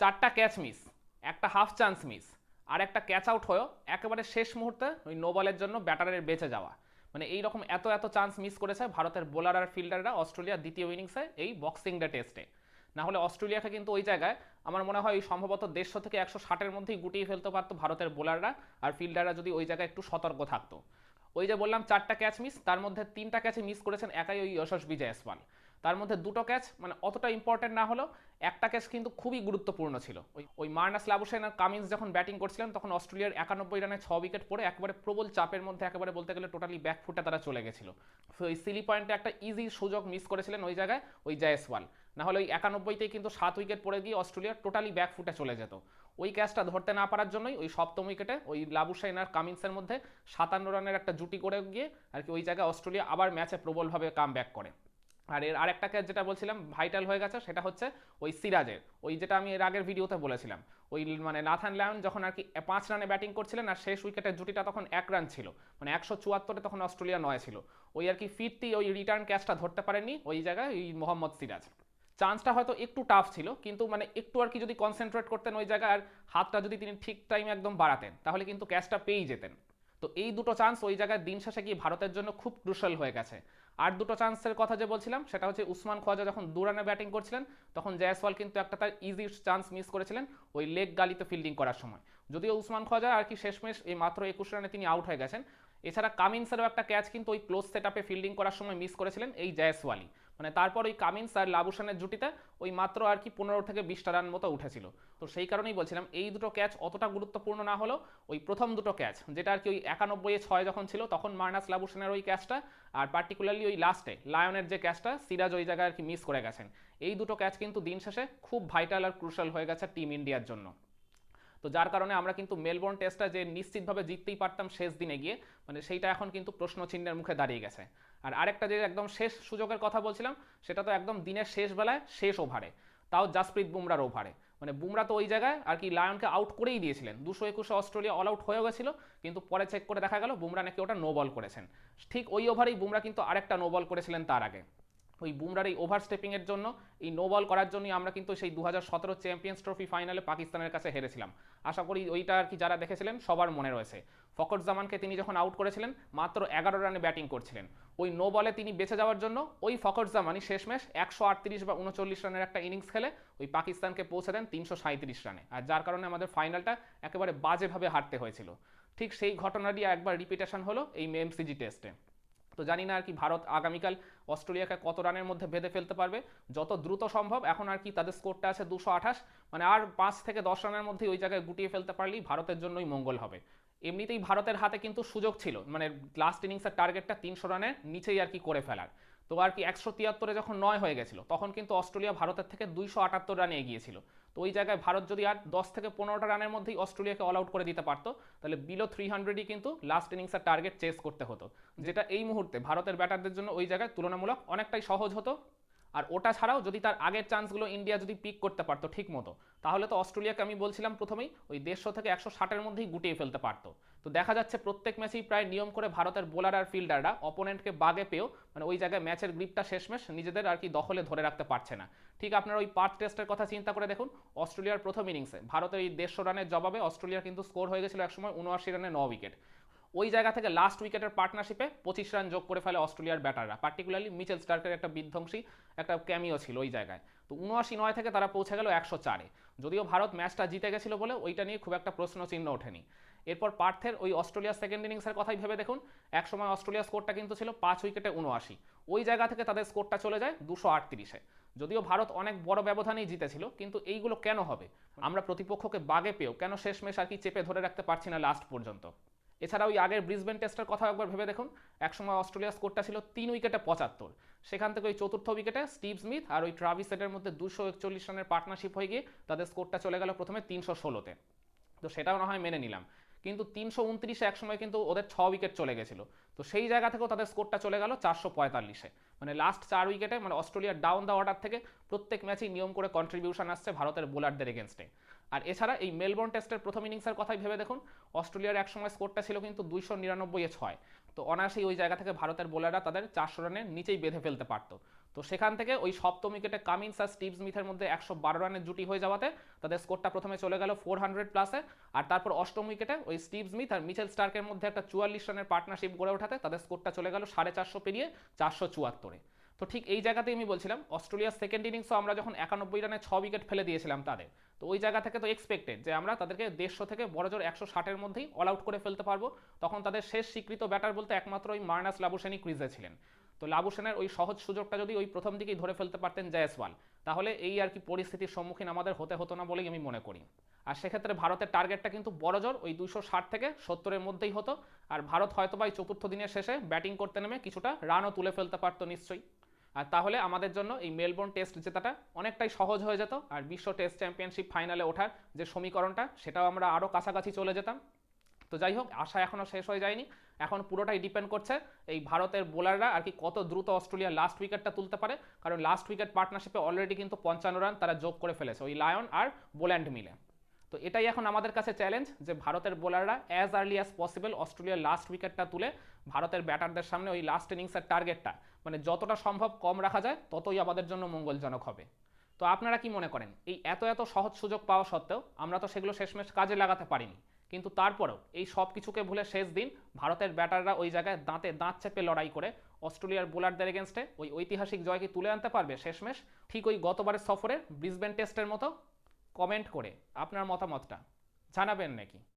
চারটা catch miss একটা half chance miss আর একটা ক্যাচ আউট হয়েও একেবারে শেষ মুহূর্তে ওই নো বলের জন্য ব্যাটারের বেঁচে যাওয়া। মানে এই রকম এত এত চান্স মিস করেছে ভারতের বোলার আর ফিল্ডাররা অস্ট্রেলিয়ার দ্বিতীয় ইনিংসে এই বক্সিং ডে টেস্টে না হলে অস্ট্রেলিয়াকে কিন্তু ওই জায়গায় আমার মনে হয় সম্ভবত দেড়শো থেকে একশো ষাটের মধ্যেই গুটিয়ে ফেলতে পারতো ভারতের বোলাররা আর ফিল্ডাররা যদি ওই জায়গায় একটু সতর্ক থাকতো। ওই যে বললাম, চারটা ক্যাচ মিস তার মধ্যে তিনটা ক্যাচে মিস করেছেন একাই ওই যশস্বী জয়সওয়াল তার মধ্যে দুটো ক্যাচ মানে অতটা ইম্পর্টেন্ট না হলেও একটা ক্যাচ কিন্তু খুবই গুরুত্বপূর্ণ ছিল। ওই ওই মার্নাস লাবুসেন আর কামিন্স যখন ব্যাটিং করছিলেন, তখন অস্ট্রেলিয়ার একানব্বই রানে ছ উইকেট পড়ে একেবারে প্রবল চাপের মধ্যে একেবারে বলতে গেলে টোটালি ব্যাকফুটে তারা চলে গেছিল। তো ওই সিলি পয়েন্টে একটা ইজি সুযোগ মিস করেছিলেন ওই জায়গায় ওই জয়সওয়াল। না হলে ওই একানব্বইতেই কিন্তু সাত উইকেট পড়ে গিয়ে অস্ট্রেলিয়ার টোটালি ব্যাকফুটে চলে যেত। ওই ক্যাচটা ধরতে না পারার জন্যই ওই সপ্তম উইকেটে ওই লাবুসাইন আর কামিন্সের মধ্যে সাতান্ন রানের একটা জুটি করে গিয়ে আর কি ওই জায়গায় অস্ট্রেলিয়া আবার ম্যাচে প্রবলভাবে কাম ব্যাক করে। আর এর আরেকটা ক্যাচ যেটা বলছিলাম ভাইটাল হয়ে গেছে, সেটা হচ্ছে ওই সিরাজের। ওই যেটা আমি এর আগের ভিডিওতে বলেছিলাম। ওই মানে নাথান লায়ন যখন আর কি পাঁচ রানে ব্যাটিং করছিলেন, আর শেষ উইকেটের জুটিটা তখন এক রান ছিল। মানে একশো চুয়াত্তরে তখন অস্ট্রেলিয়া নয় ছিল। ওই আর কি ফিরতি ওই রিটার্ন ক্যাচটা ধরতে পারেননি ওই জায়গায় ওই মোহাম্মদ সিরাজ। চান্সটা হয়তো একটু টাফ ছিল, কিন্তু মানে একটু আর কি যদি কনসেন্ট্রেট করতেন ওই জায়গায়, আর হাতটা যদি তিনি ঠিক টাইমে একদম বাড়াতেন, তাহলে কিন্তু ক্যাচটা পেয়েই যেতেন। তো এই দুটো চান্স ওই জায়গায় দিন শেষে গিয়ে ভারতের জন্য খুব ক্রুশাল হয়ে গেছে। আর দুটো চান্সের কথা যে বলছিলাম, সেটা হচ্ছে উসমান খোয়াজা যখন দু রানে ব্যাটিং করছিলেন, তখন জয়সওয়াল কিন্তু একটা তার ইজি চান্স মিস করেছিলেন ওই লেগ গালিতে ফিল্ডিং করার সময়। যদিও উসমান খোয়াজা আর কি শেষমেশ এই মাত্র একুশ রানে তিনি আউট হয়ে গেছেন এছাড়া কামিন্সেরও একটা ক্যাচ কিন্তু ওই ক্লোজ সেট আপে ফিল্ডিং করার সময় মিস করেছিলেন এই জয়সওয়ালি মানে তারপর ওই কামিন্স আর লাবুসানের জুটিতে ওই মাত্র আর কি পনেরো থেকে বিশটা রান মতো উঠেছিল। তো সেই কারণেই বলছিলাম, এই দুটো ক্যাচ অতটা গুরুত্বপূর্ণ না হলেও ওই প্রথম দুটো ক্যাচ যেটা আর কি ওই একানব্বই ছয় যখন ছিল, তখন মার্নাস লাবুসানের ওই ক্যাচটা আর পার্টিকুলারলি ওই লাস্টে লায়নের যে ক্যাচটা সিরাজ ওই জায়গায় আর কি মিস করে গেছেন। এই দুটো ক্যাচ কিন্তু দিন শেষে খুব ভাইটাল আর ক্রুশাল হয়ে গেছে টিম ইন্ডিয়ার জন্য। তো যার কারণে আমরা কিন্তু মেলবোর্ন টেস্টটা যে নিশ্চিতভাবে জিততেই পারতাম শেষ দিনে গিয়ে মানে সেইটা এখন কিন্তু প্রশ্ন চিহ্নের মুখে দাঁড়িয়ে গেছে। আর আরেকটা যে একদম শেষ সুযোগের কথা বলছিলাম, সেটা তো একদম দিনের শেষ বেলায় শেষ ওভারে, তাও জাসপ্রীত বুমরার ওভারে। মানে বুমরা তো ওই জায়গায় আর কি লায়নকে আউট করেই দিয়েছিলেন। দুশো একুশে অস্ট্রেলিয়া অল আউট হয়ে গেছিল, কিন্তু পরে চেক করে দেখা গেল বুমরা নাকি ওটা নো বল করেছেন। ঠিক ওই ওভারেই বুমরা কিন্তু আরেকটা নো বল করেছিলেন তার আগে। ওই বুমরার এই ওভার স্টেপিংয়ের জন্য, এই নো বল করার জন্যই আমরা কিন্তু সেই দু হাজার সতেরো চ্যাম্পিয়ন্স ট্রফি ফাইনালে পাকিস্তানের কাছে হেরেছিলাম। আশা করি ওইটা আর কি যারা দেখেছিলেন, সবার মনে রয়েছে। ফকর জামানকে তিনি যখন আউট করেছিলেন, মাত্র এগারো রানে ব্যাটিং করছিলেন। ওই নো বলে তিনি বেঁচে যাওয়ার জন্য ওই ফকর জামানই শেষমেশ একশো আটত্রিশ বা উনচল্লিশ রানের একটা ইনিংস খেলে ওই পাকিস্তানকে পৌঁছে দেন তিনশো সাঁত্রিশ রানে। আর যার কারণে আমাদের ফাইনালটা একেবারে বাজেভাবে হারতে হয়েছিল। ঠিক সেই ঘটনাটি একবার রিপিটেশন হলো এই এমসিজি টেস্টে তো জানি না আর কি ভারত আগামীকাল অস্ট্রেলিয়াকে কত রানের মধ্যে বেঁধে ফেলতে পারবে। যত দ্রুত সম্ভব এখন আর কি তাদের স্কোরটা আছে দুশো আঠাশ। মানে আর পাঁচ থেকে দশ রানের মধ্যে ওই জায়গায় গুটিয়ে ফেলতে পারলেই ভারতের জন্যই মঙ্গল হবে। এমনিতেই ভারতের হাতে কিন্তু সুযোগ ছিল। মানে লাস্ট ইনিংসের টার্গেটটা তিনশো রানের নিচেই আর কি করে ফেলার। তো আর কি একশো তিয়াত্তরে যখন নয় হয়ে গেছিল, তখন কিন্তু অস্ট্রেলিয়া ভারতের থেকে দুইশো আটাত্তর রানে এগিয়েছিল। তো ওই জায়গায় ভারত যদি আর দশ থেকে পনেরোটা রানের মধ্যেই অস্ট্রেলিয়াকে অল আউট করে দিতে পারতো, তাহলে বিলো থ্রি হান্ড্রেডই কিন্তু লাস্ট ইনিংসের টার্গেট চেস করতে হতো। যেটা এই মুহূর্তে ভারতের ব্যাটারদের জন্য ওই জায়গায় তুলনামূলক অনেকটাই সহজ হতো। আর ওটা ছাড়াও যদি তার আগের চান্সগুলো ইন্ডিয়া যদি পিক করতে পারতো ঠিক মতো, তাহলে তো অস্ট্রেলিয়াকে আমি বলছিলাম প্রথমেই, ওই দেড়শো থেকে একশো ষাটের মধ্যেই গুটিয়ে ফেলতে পারতো। তো দেখা যাচ্ছে প্রত্যেক ম্যাচেই প্রায় নিয়ম করে ভারতের বোলার আর ফিল্ডাররা অপোনেন্টকে বাগে পেয়েও মানে ওই জায়গায় ম্যাচের গ্রিপটা শেষমেশ নিজেদের আর কি দখলে ধরে রাখতে পারছে না। ঠিক আপনার ওই পার্ট টেস্টের কথা চিন্তা করে দেখুন, অস্ট্রেলিয়ার প্রথম ইনিংসে ভারতের এই দেড়শো রানের জবাবে অস্ট্রেলিয়ার কিন্তু স্কোর হয়ে গেছিল একসময় উনআশি রানে ন উইকেট ওই জায়গা থেকে লাস্ট উইকেটের পার্টনারশিপে পঁচিশ রান যোগ করে ফেলে অস্ট্রেলিয়ার ব্যাটাররা পার্টিকুলারলি মিচেল স্টার্কের একটা বিধ্বংসী একটা ক্যামিও ছিল ওই জায়গায়। তো উনআশি নয় থেকে তারা পৌঁছে গেল একশো চারে। যদিও ভারত ম্যাচটা জিতে গেছিল বলে ওইটা নিয়ে খুব একটা প্রশ্ন চিহ্ন ওঠেনি। এরপর পার্থের ওই অস্ট্রেলিয়ার সেকেন্ড ইনিংসের কথাই ভেবে দেখুন। একসময় অস্ট্রেলিয়ার স্কোরটা কিন্তু ছিল পাঁচ উইকেটে উনআশি। ওই জায়গা থেকে তাদের স্কোরটা চলে যায় দুশো আটত্রিশে। যদিও ভারত অনেক বড় ব্যবধানেই জিতেছিল, কিন্তু এইগুলো কেন হবে? আমরা প্রতিপক্ষকে বাগে পেয়েও কেন শেষমেশ আর কি চেপে ধরে রাখতে পারছি না লাস্ট পর্যন্ত? এছাড়া ওই আগের ব্রিসবেন টেস্টের কথা একবার ভেবে দেখুন। একসময় অস্ট্রেলিয়ার স্কোরটা ছিল তিন উইকেটে পঁচাত্তর। সেখান থেকে ওই চতুর্থ উইকেটে স্টিভ স্মিথ আর ওই ট্রাভিস সেটের মধ্যে দুশো একচল্লিশ রানের পার্টনারশিপ হয়ে গিয়ে তাদের স্কোরটা চলে গেল প্রথমে তিনশো ষোলোতে। তো সেটাও না হয় মেনে নিলাম। কিন্তু তিনশো উনত্রিশে একসময় কিন্তু ওদের ছ উইকেট চলে গেছিল। তো সেই জায়গা থেকেও তাদের স্কোরটা চলে গেল চারশো পঁয়তাল্লিশে। মানে লাস্ট চার উইকেটে মানে অস্ট্রেলিয়ার ডাউন দ্য অর্ডার থেকে প্রত্যেক ম্যাচেই নিয়ম করে কন্ট্রিবিউশন আসছে ভারতের বোলারদের এগেনস্টে আর এছাড়া এই মেলবোর্ন টেস্টের প্রথম ইনিংসের কথাই ভেবে দেখুন, অস্ট্রেলিয়ার একসময় স্কোরটা ছিল কিন্তু দুইশো নিরানব্বই ছয়। তো অনায়াসেই ওই জায়গা থেকে ভারতের বোলাররা তাদের চারশো রানের নিচেই বেঁধে ফেলতে পারতো। তো সেখান থেকে ওই সপ্তম উইকেটে কামিন্স আর স্টিভ স্মিথের মধ্যে একশো বারো রানের জুটি হয়ে যাওয়াতে তাদের স্কোরটা প্রথমে চলে গেল ফোর হান্ড্রেড প্লাসে আর তারপর অষ্টম উইকেটে ওই স্টিভ স্মিথ আর মিচেল স্টার্কের মধ্যে একটা চুয়াল্লিশ রানের পার্টনারশিপ গড়ে ওঠাতে তাদের স্কোরটা চলে গেল সাড়ে চারশো পেরিয়ে চারশো চুয়াত্তরে। তো ঠিক এই জায়গাতেই আমি বলছিলাম, অস্ট্রেলিয়ার সেকেন্ড ইনিংসও আমরা যখন একানব্বই রানে ছ উইকেট ফেলে দিয়েছিলাম তাদের, তো ওই জায়গা থেকে তো এক্সপেক্টেড যে আমরা তাদেরকে দেড়শো থেকে বড় জোর একশো ষাটের মধ্যেই অল আউট করে ফেলতে পারব। তখন তাদের শেষ স্বীকৃত ব্যাটার বলতে একমাত্র ওই মার্নাস লাবুসেনি ক্রিজে ছিলেন। তো লাবুসেনের ওই সহজ সুযোগটা যদি ওই প্রথম দিকেই ধরে ফেলতে পারতেন জয়সওয়াল তাহলে এই আর কি পরিস্থিতির সম্মুখীন আমাদের হতে হতো না বলেই আমি মনে করি। আর সেক্ষেত্রে ভারতের টার্গেটটা কিন্তু বড়জোর ওই দুশো থেকে সত্তরের মধ্যেই হতো। আর ভারত হয়তো বা এই চতুর্থ দিনের শেষে ব্যাটিং করতে নেমে কিছুটা রানও তুলে ফেলতে পারতো নিশ্চয়ই। আর তাহলে আমাদের জন্য এই মেলবোর্ন টেস্ট জেতাটা অনেকটাই সহজ হয়ে যেত। আর বিশ্ব টেস্ট চ্যাম্পিয়নশিপ ফাইনালে ওঠার যে সমীকরণটা, সেটাও আমরা আরও কাছাকাছি চলে যেতাম। তো যাই হোক আশা এখনও শেষ হয়ে যায়নি। এখন পুরোটাই ডিপেন্ড করছে এই ভারতের বোলাররা আর কি কত দ্রুত অস্ট্রেলিয়ার লাস্ট উইকেটটা তুলতে পারে। কারণ লাস্ট উইকেট পার্টনারশিপে অলরেডি কিন্তু পঞ্চান্ন রান তারা যোগ করে ফেলেছে, ওই লায়ন আর বোল্যান্ড মিলে। তো এটাই এখন আমাদের কাছে চ্যালেঞ্জ যে ভারতের বোলাররা অ্যাজ আর্লি অ্যাজ পসিবল অস্ট্রেলিয়ার লাস্ট উইকেটটা তুলে ভারতের ব্যাটারদের সামনে ওই লাস্ট ইনিংসের টার্গেটটা মানে যতটা সম্ভব কম রাখা যায়, ততই আমাদের জন্য মঙ্গলজনক হবে। তো আপনারা কি মনে করেন? এই এত এত সহজ সুযোগ পাওয়া সত্ত্বেও আমরা তো সেগুলো শেষমেশ কাজে লাগাতে পারিনি। কিন্তু তারপরেও এই সব কিছুকে ভুলে শেষ দিন ভারতের ব্যাটাররা ওই জায়গায় দাঁতে দাঁত চেপে লড়াই করে অস্ট্রেলিয়ার বোলারদের এগেনস্টে ওই ঐতিহাসিক জয়কে তুলে আনতে পারবে শেষমেশ। ঠিক ওই গতবারের সফরে ব্রিসবেন টেস্টের মতো কমেন্ট করে আপনার মতামতটা জানাবেন নাকি?